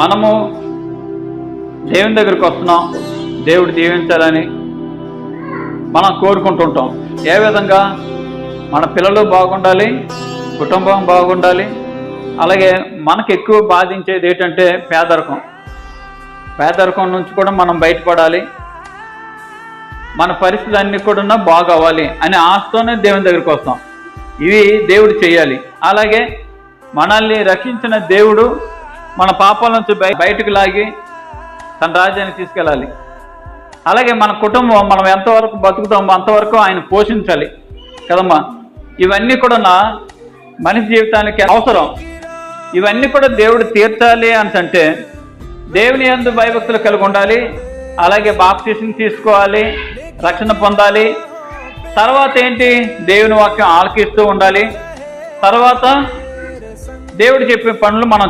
మనము దేవుని దగ్గరికి వస్తున్నాం. దేవుడు దీవించాలని మనం కోరుకుంటుంటాం. ఏ విధంగా మన పిల్లలు బాగుండాలి కుటుంబం బాగుండాలి అలాగే మనకు ఎక్కువ బాధించేది ఏంటంటే పేదరికం. పేదరికం నుంచి కూడా మనం బయటపడాలి. మన పరిస్థితి అన్నీ కూడా బాగవ్వాలి అనే ఆశతోనే దేవుని దగ్గరికి వస్తాం. ఇవి దేవుడు చేయాలి. అలాగే మనల్ని రక్షించిన దేవుడు మన పాపాల నుంచి బయ- బయటకు లాగి తన రాజ్యాన్ని తీసుకెళ్ళాలి. అలాగే మన కుటుంబం మనం ఎంతవరకు బతుకుతామో అంతవరకు ఆయన పోషించాలి. కదమ్మా? ఇవన్నీ కూడా నా మనిషి జీవితానికి అవసరం. ఇవన్నీ కూడా దేవుడు తీర్చాలి అని అంటే దేవుని ఎందు భయభక్తులు కలిగి ఉండాలి. అలాగే బాప్తీసం తీసుకోవాలి రక్షణ పొందాలి. తర్వాత ఏంటి? దేవుని వాక్యం ఆలకిస్తూ ఉండాలి. తర్వాత దేవుడు చెప్పే పనులు మనం